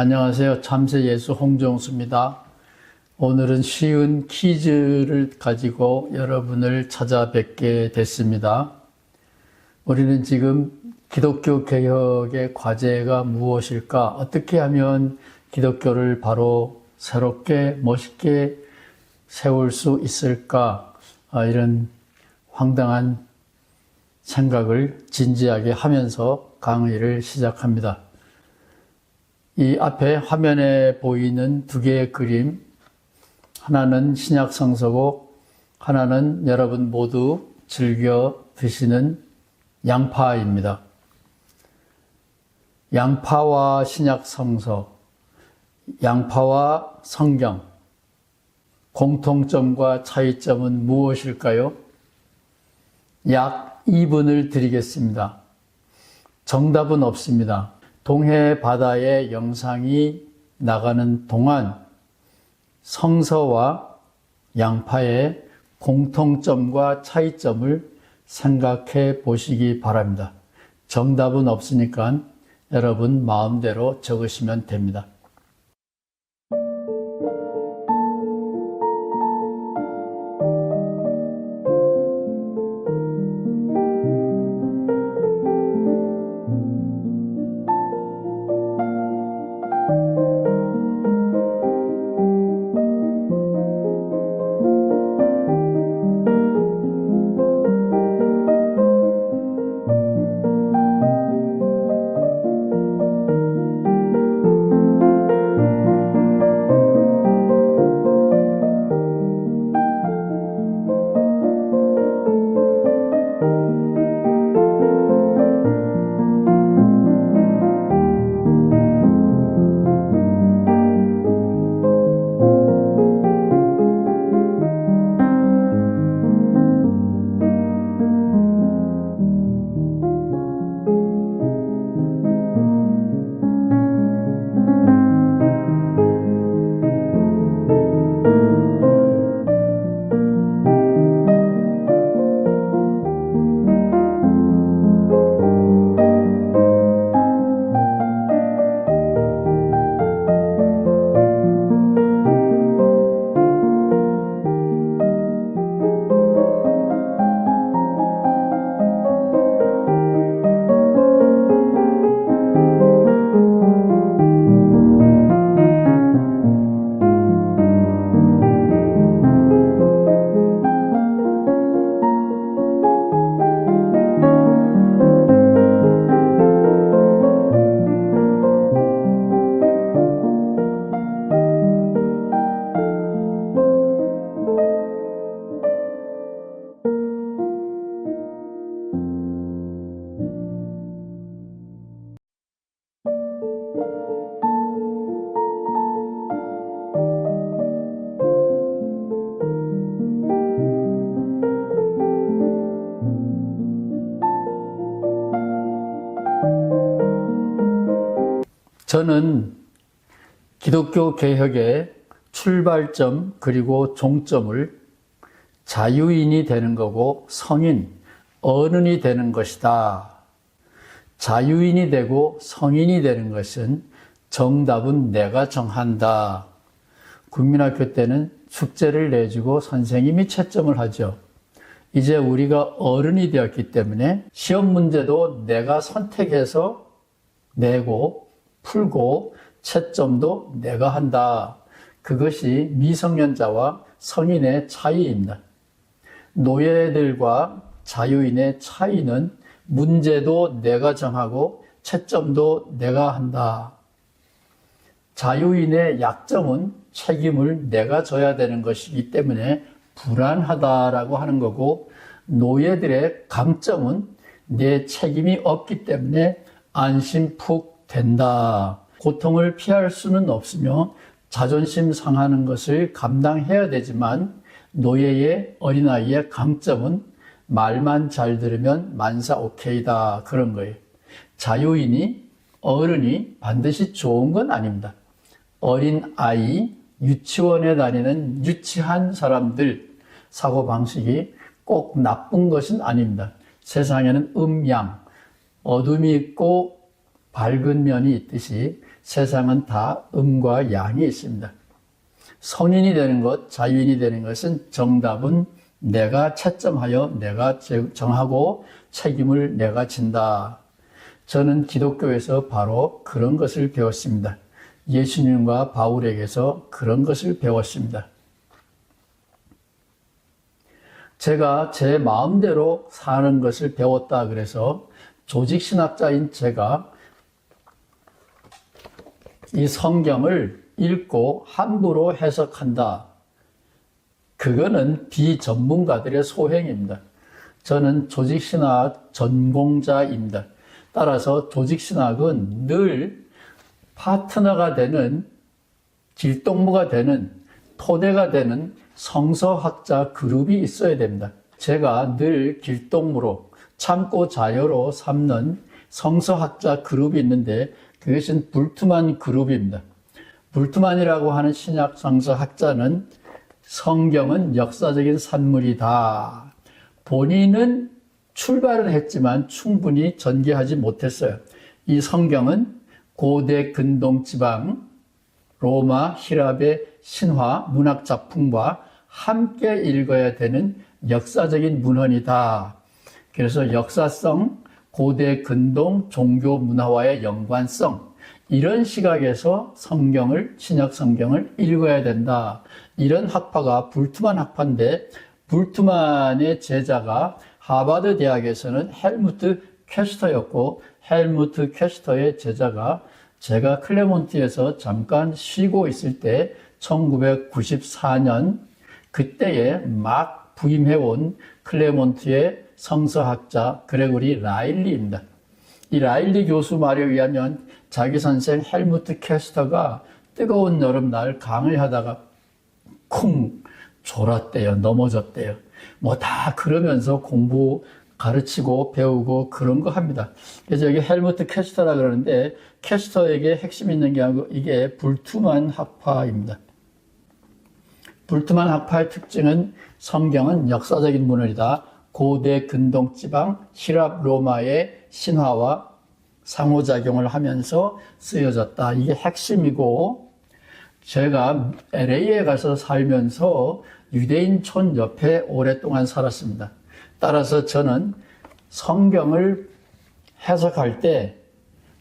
안녕하세요. 참새 예수 홍정수입니다. 오늘은 쉬운 퀴즈를 가지고 여러분을 찾아뵙게 됐습니다. 우리는 지금 기독교 개혁의 과제가 무엇일까? 어떻게 하면 기독교를 바로 새롭게 멋있게 세울 수 있을까? 아, 이런 황당한 생각을 진지하게 하면서 강의를 시작합니다. 이 앞에 화면에 보이는 두 개의 그림, 하나는 신약 성서고, 하나는 여러분 모두 즐겨 드시는 양파입니다. 양파와 신약 성서, 양파와 성경, 공통점과 차이점은 무엇일까요? 약 2분을 드리겠습니다. 정답은 없습니다. 동해 바다의 영상이 나가는 동안 성서와 양파의 공통점과 차이점을 생각해 보시기 바랍니다. 정답은 없으니까 여러분 마음대로 적으시면 됩니다. 저는 기독교 개혁의 출발점 그리고 종점을 자유인이 되는 거고 성인, 어른이 되는 것이다. 자유인이 되고 성인이 되는 것은 정답은 내가 정한다. 국민학교 때는 숙제를 내주고 선생님이 채점을 하죠. 이제 우리가 어른이 되었기 때문에 시험 문제도 내가 선택해서 내고 풀고 채점도 내가 한다. 그것이 미성년자와 성인의 차이입니다. 노예들과 자유인의 차이는 문제도 내가 정하고 채점도 내가 한다. 자유인의 약점은 책임을 내가 져야 되는 것이기 때문에 불안하다라고 하는 거고 노예들의 강점은 내 책임이 없기 때문에 안심 푹 된다. 고통을 피할 수는 없으며 자존심 상하는 것을 감당해야 되지만 노예의 어린아이의 강점은 말만 잘 들으면 만사 오케이다. 그런 거예요. 자유인이 어른이 반드시 좋은 건 아닙니다. 어린 아이, 유치원에 다니는 유치한 사람들 사고 방식이 꼭 나쁜 것은 아닙니다. 세상에는 음양, 어둠이 있고 밝은 면이 있듯이 세상은 다 음과 양이 있습니다. 성인이 되는 것, 자유인이 되는 것은 정답은 내가 채점하여 내가 정하고 책임을 내가 진다. 저는 기독교에서 바로 그런 것을 배웠습니다. 예수님과 바울에게서 그런 것을 배웠습니다. 제가 제 마음대로 사는 것을 배웠다 그래서 조직신학자인 제가 이 성경을 읽고 함부로 해석한다. 그거는 비전문가들의 소행입니다. 저는 조직신학 전공자입니다. 따라서 조직신학은 늘 파트너가 되는 길동무가 되는 토대가 되는 성서학자 그룹이 있어야 됩니다. 제가 늘 길동무로 참고 자녀로 삼는 성서학자 그룹이 있는데 그것은 불투만 그룹입니다. 불투만이라고 하는 신약 성서 학자는 성경은 역사적인 산물이다. 본인은 출발을 했지만 충분히 전개하지 못했어요. 이 성경은 고대 근동 지방 로마, 히랍의 신화, 문학 작품과 함께 읽어야 되는 역사적인 문헌이다. 그래서 역사성, 고대 근동 종교 문화와의 연관성 이런 시각에서 성경을 신약 성경을 읽어야 된다. 이런 학파가 불투만 학파인데 불투만의 제자가 하버드 대학에서는 헬무트 캐스터였고 헬무트 캐스터의 제자가 제가 클레몬트에서 잠깐 쉬고 있을 때 1994년 그때에 막 부임해온 클레몬트의 성서학자 그레고리 라일리입니다. 이 라일리 교수 말에 의하면 자기 선생 헬무트 캐스터가 뜨거운 여름날 강의하다가 쿵 졸았대요. 넘어졌대요. 뭐 다 그러면서 공부 가르치고 배우고 그런 거 합니다. 그래서 여기 헬무트 캐스터라 그러는데 캐스터에게 핵심 있는 게 아니고 이게 불투만 학파입니다. 불투만 학파의 특징은 성경은 역사적인 문헌이다. 고대 근동 지방 히랍 로마의 신화와 상호작용을 하면서 쓰여졌다. 이게 핵심이고 제가 LA에 가서 살면서 유대인촌 옆에 오랫동안 살았습니다. 따라서 저는 성경을 해석할 때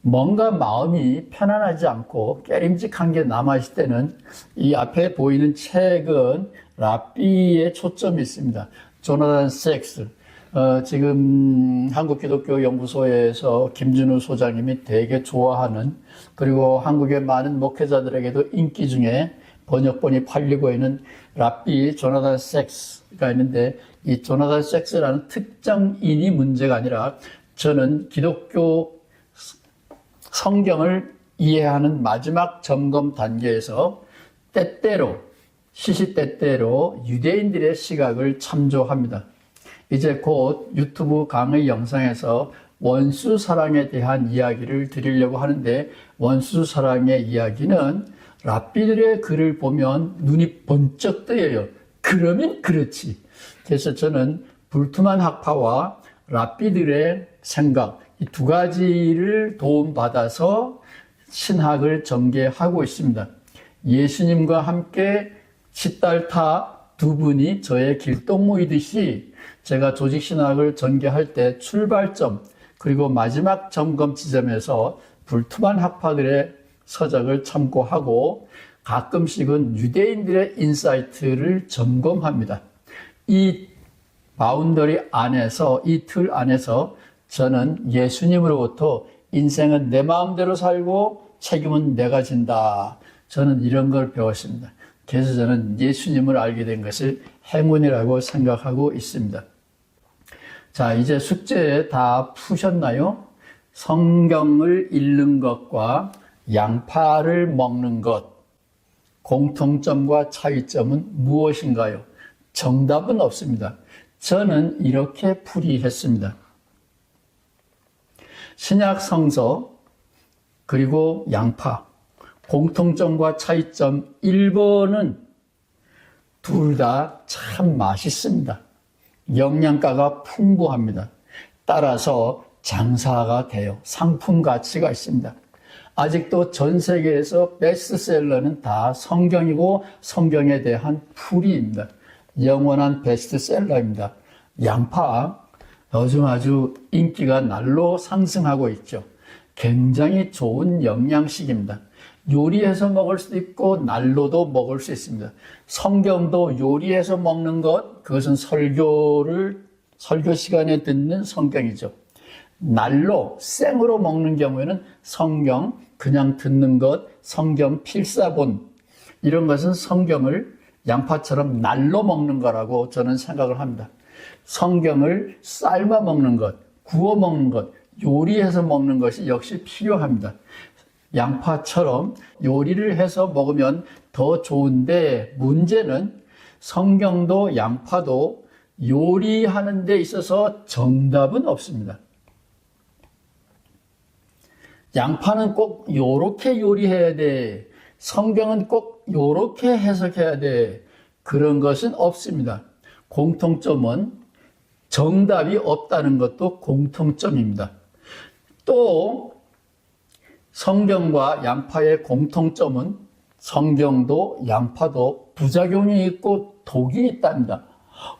뭔가 마음이 편안하지 않고 깨림직한 게 남아있을 때는 이 앞에 보이는 책은 라삐의 초점이 있습니다. 조나단 섹스. 어, 지금 한국기독교연구소에서 김준우 소장님이 되게 좋아하는 그리고 한국의 많은 목회자들에게도 인기 중에 번역본이 팔리고 있는 라삐 조나단 섹스가 있는데 이 조나단 섹스라는 특정인이 문제가 아니라 저는 기독교 성경을 이해하는 마지막 점검 단계에서 때때로 시시때때로 유대인들의 시각을 참조합니다. 이제 곧 유튜브 강의 영상에서 원수 사랑에 대한 이야기를 드리려고 하는데 원수 사랑의 이야기는 랍비들의 글을 보면 눈이 번쩍 뜨여요. 그러면 그렇지. 그래서 저는 불투만 학파와 랍비들의 생각 이 두 가지를 도움받아서 신학을 전개하고 있습니다. 예수님과 함께 시달타 두 분이 저의 길동무이듯이 제가 조직 신학을 전개할 때 출발점 그리고 마지막 점검 지점에서 불투만 학파들의 서적을 참고하고 가끔씩은 유대인들의 인사이트를 점검합니다. 이 바운더리 안에서 이 틀 안에서 저는 예수님으로부터 인생은 내 마음대로 살고 책임은 내가 진다. 저는 이런 걸 배웠습니다. 그래서 저는 예수님을 알게 된 것을 행운이라고 생각하고 있습니다. 자, 이제 숙제 다 푸셨나요? 성경을 읽는 것과 양파를 먹는 것, 공통점과 차이점은 무엇인가요? 정답은 없습니다. 저는 이렇게 풀이했습니다. 신약 성서, 그리고 양파, 공통점과 차이점 1번은 둘 다 참 맛있습니다. 영양가가 풍부합니다. 따라서 장사가 돼요. 상품 가치가 있습니다. 아직도 전 세계에서 베스트셀러는 다 성경이고 성경에 대한 풀이입니다. 영원한 베스트셀러입니다. 양파 요즘 아주 인기가 날로 상승하고 있죠. 굉장히 좋은 영양식입니다. 요리해서 먹을 수도 있고 날로도 먹을 수 있습니다. 성경도 요리해서 먹는 것 그것은 설교를 설교 시간에 듣는 성경이죠. 날로 생으로 먹는 경우에는 성경 그냥 듣는 것, 성경 필사본 이런 것은 성경을 양파처럼 날로 먹는 거라고 저는 생각을 합니다. 성경을 삶아 먹는 것, 구워 먹는 것, 요리해서 먹는 것이 역시 필요합니다. 양파처럼 요리를 해서 먹으면 더 좋은데 문제는 성경도 양파도 요리하는 데 있어서 정답은 없습니다. 양파는 꼭 요렇게 요리해야 돼. 성경은 꼭 요렇게 해석해야 돼. 그런 것은 없습니다. 공통점은 정답이 없다는 것도 공통점입니다. 또 성경과 양파의 공통점은 성경도 양파도 부작용이 있고 독이 있답니다.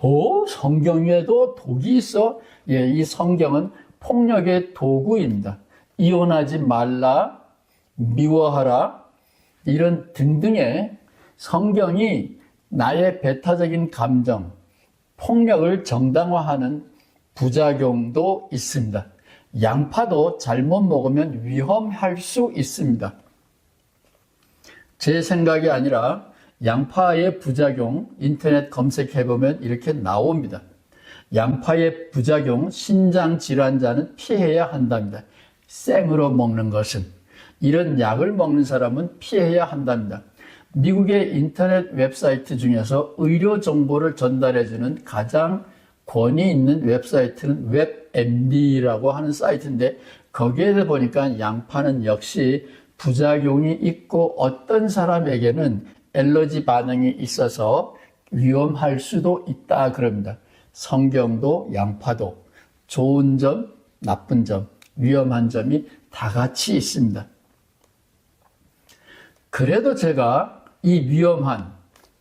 오, 성경에도 독이 있어? 예, 이 성경은 폭력의 도구입니다. 이혼하지 말라, 미워하라, 이런 등등의 성경이 나의 배타적인 감정, 폭력을 정당화하는 부작용도 있습니다. 양파도 잘못 먹으면 위험할 수 있습니다. 제 생각이 아니라 양파의 부작용 인터넷 검색해보면 이렇게 나옵니다. 양파의 부작용 신장 질환자는 피해야 한답니다. 생으로 먹는 것은 이런 약을 먹는 사람은 피해야 한답니다. 미국의 인터넷 웹사이트 중에서 의료 정보를 전달해주는 가장 권위 있는 웹사이트는 웹 MD라고 하는 사이트인데 거기에 보니까 양파는 역시 부작용이 있고 어떤 사람에게는 엘러지 반응이 있어서 위험할 수도 있다 그럽니다. 성경도 양파도 좋은 점, 나쁜 점, 위험한 점이 다 같이 있습니다. 그래도 제가 이 위험한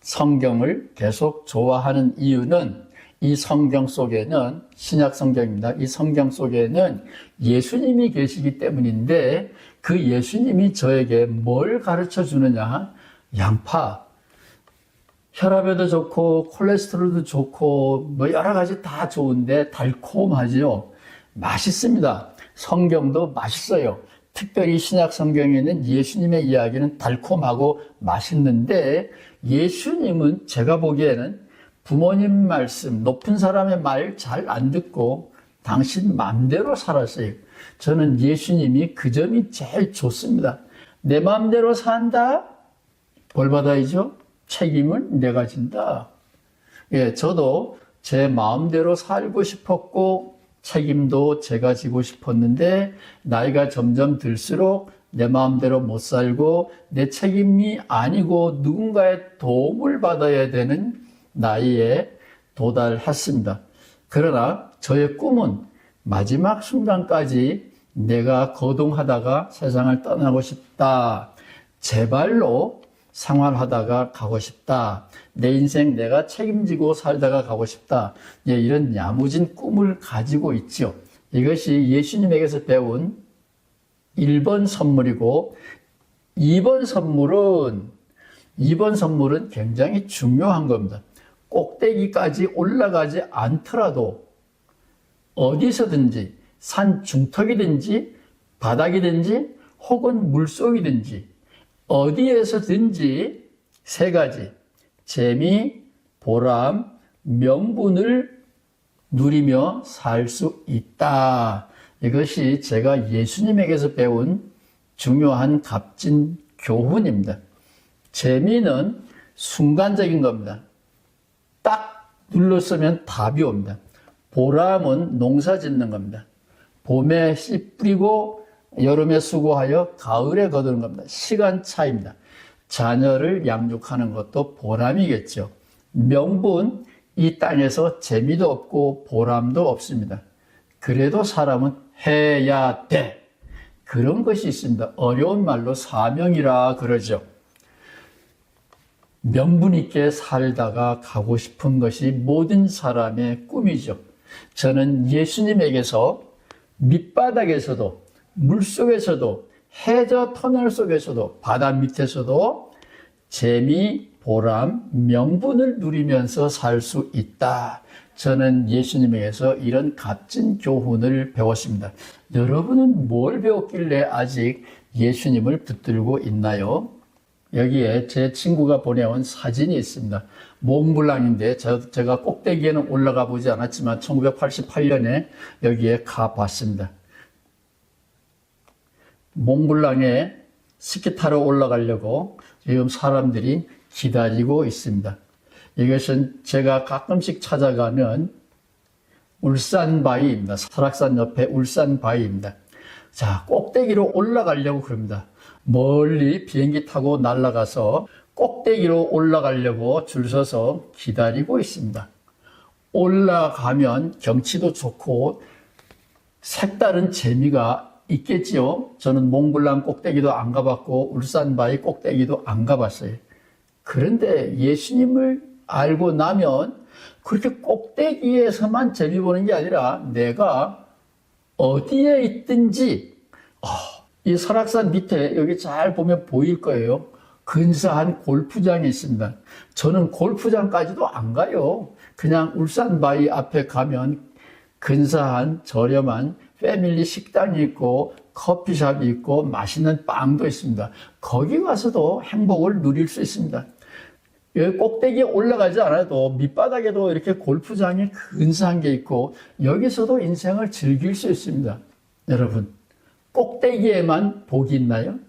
성경을 계속 좋아하는 이유는 이 성경 속에는 신약 성경입니다. 이 성경 속에는 예수님이 계시기 때문인데 그 예수님이 저에게 뭘 가르쳐 주느냐? 양파. 혈압에도 좋고 콜레스테롤도 좋고 뭐 여러 가지 다 좋은데 달콤하지요. 맛있습니다. 성경도 맛있어요. 특별히 신약 성경에 는 예수님의 이야기는 달콤하고 맛있는데 예수님은 제가 보기에는 부모님 말씀, 높은 사람의 말 잘 안 듣고 당신 마음대로 살았어요. 저는 예수님이 그 점이 제일 좋습니다. 내 마음대로 산다? 벌 받아야죠. 책임을 내가 진다. 예, 저도 제 마음대로 살고 싶었고 책임도 제가 지고 싶었는데 나이가 점점 들수록 내 마음대로 못 살고 내 책임이 아니고 누군가의 도움을 받아야 되는 나이에 도달했습니다. 그러나 저의 꿈은 마지막 순간까지 내가 거동하다가 세상을 떠나고 싶다. 제 발로 생활하다가 가고 싶다. 내 인생 내가 책임지고 살다가 가고 싶다. 예, 이런 야무진 꿈을 가지고 있죠. 이것이 예수님에게서 배운 1번 선물이고 2번 선물은 2번 선물은 굉장히 중요한 겁니다. 꼭대기까지 올라가지 않더라도 어디서든지 산 중턱이든지 바닥이든지 혹은 물속이든지 어디에서든지 세 가지 재미, 보람, 명분을 누리며 살 수 있다. 이것이 제가 예수님에게서 배운 중요한 값진 교훈입니다. 재미는 순간적인 겁니다. 딱 눌렀으면 답이 옵니다. 보람은 농사 짓는 겁니다. 봄에 씨 뿌리고 여름에 수고하여 가을에 거두는 겁니다. 시간 차입니다. 자녀를 양육하는 것도 보람이겠죠. 명분, 이 땅에서 재미도 없고 보람도 없습니다. 그래도 사람은 해야 돼. 그런 것이 있습니다. 어려운 말로 사명이라 그러죠. 명분 있게 살다가 가고 싶은 것이 모든 사람의 꿈이죠. 저는 예수님에게서 밑바닥에서도 물속에서도 해저 터널 속에서도 바다 밑에서도 재미, 보람, 명분을 누리면서 살 수 있다. 저는 예수님에게서 이런 값진 교훈을 배웠습니다. 여러분은 뭘 배웠길래 아직 예수님을 붙들고 있나요? 여기에 제 친구가 보내온 사진이 있습니다. 몽블랑인데 저, 제가 꼭대기에는 올라가 보지 않았지만 1988년에 여기에 가봤습니다. 몽블랑에 스키 타러 올라가려고 지금 사람들이 기다리고 있습니다. 이것은 제가 가끔씩 찾아가는 울산바위입니다. 설악산 옆에 울산바위입니다. 자, 꼭대기로 올라가려고 그럽니다. 멀리 비행기 타고 날아가서 꼭대기로 올라가려고 줄 서서 기다리고 있습니다. 올라가면 경치도 좋고 색다른 재미가 있겠지요. 저는 몽블랑 꼭대기도 안 가봤고 울산 바위 꼭대기도 안 가봤어요. 그런데 예수님을 알고 나면 그렇게 꼭대기에서만 재미 보는 게 아니라 내가 어디에 있든지 어, 이 설악산 밑에 여기 잘 보면 보일 거예요. 근사한 골프장이 있습니다. 저는 골프장까지도 안 가요. 그냥 울산바위 앞에 가면 근사한 저렴한 패밀리 식당이 있고 커피숍이 있고 맛있는 빵도 있습니다. 거기 가서도 행복을 누릴 수 있습니다. 여기 꼭대기에 올라가지 않아도 밑바닥에도 이렇게 골프장이 근사한 게 있고 여기서도 인생을 즐길 수 있습니다. 여러분, 꼭대기에만 복이 있나요?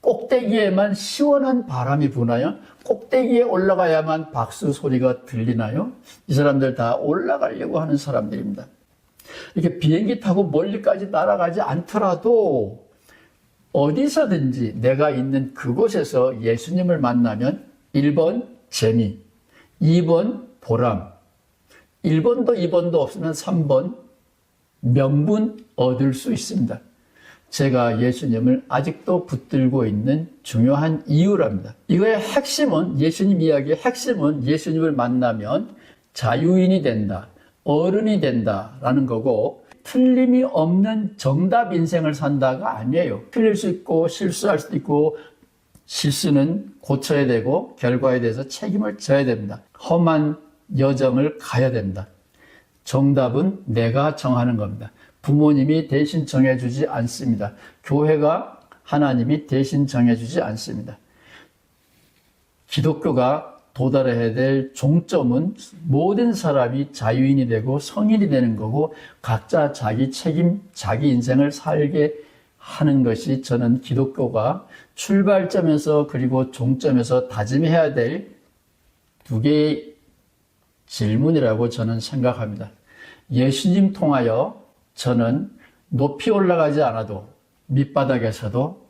꼭대기에만 시원한 바람이 부나요? 꼭대기에 올라가야만 박수 소리가 들리나요? 이 사람들 다 올라가려고 하는 사람들입니다. 이렇게 비행기 타고 멀리까지 날아가지 않더라도 어디서든지 내가 있는 그곳에서 예수님을 만나면 1번 재미, 2번 보람, 1번도 2번도 없으면 3번 명분 얻을 수 있습니다. 제가 예수님을 아직도 붙들고 있는 중요한 이유랍니다. 이거의 핵심은 예수님 이야기의 핵심은 예수님을 만나면 자유인이 된다. 어른이 된다라는 거고 틀림이 없는 정답 인생을 산다가 아니에요. 틀릴 수 있고 실수할 수도 있고 실수는 고쳐야 되고 결과에 대해서 책임을 져야 됩니다. 험한 여정을 가야 된다. 정답은 내가 정하는 겁니다. 부모님이 대신 정해주지 않습니다. 교회가 하나님이 대신 정해주지 않습니다. 기독교가 도달해야 될 종점은 모든 사람이 자유인이 되고 성인이 되는 거고 각자 자기 책임, 자기 인생을 살게 하는 것이 저는 기독교가 출발점에서 그리고 종점에서 다짐해야 될 두 개의 질문이라고 저는 생각합니다. 예수님 통하여 저는 높이 올라가지 않아도 밑바닥에서도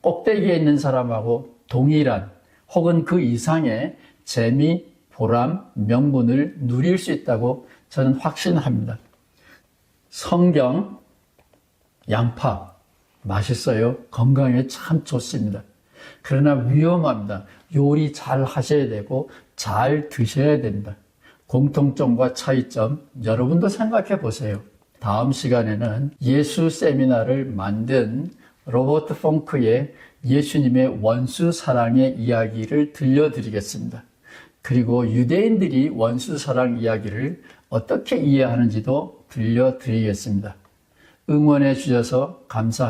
꼭대기에 있는 사람하고 동일한 혹은 그 이상의 재미, 보람, 명분을 누릴 수 있다고 저는 확신합니다. 성경, 양파, 맛있어요. 건강에 참 좋습니다. 그러나 위험합니다. 요리 잘 하셔야 되고 잘 드셔야 됩니다. 공통점과 차이점 여러분도 생각해 보세요. 다음 시간에는 예수 세미나를 만든 로버트 펑크의 예수님의 원수 사랑의 이야기를 들려드리겠습니다. 그리고 유대인들이 원수 사랑 이야기를 어떻게 이해하는지도 들려드리겠습니다. 응원해 주셔서 감사합니다.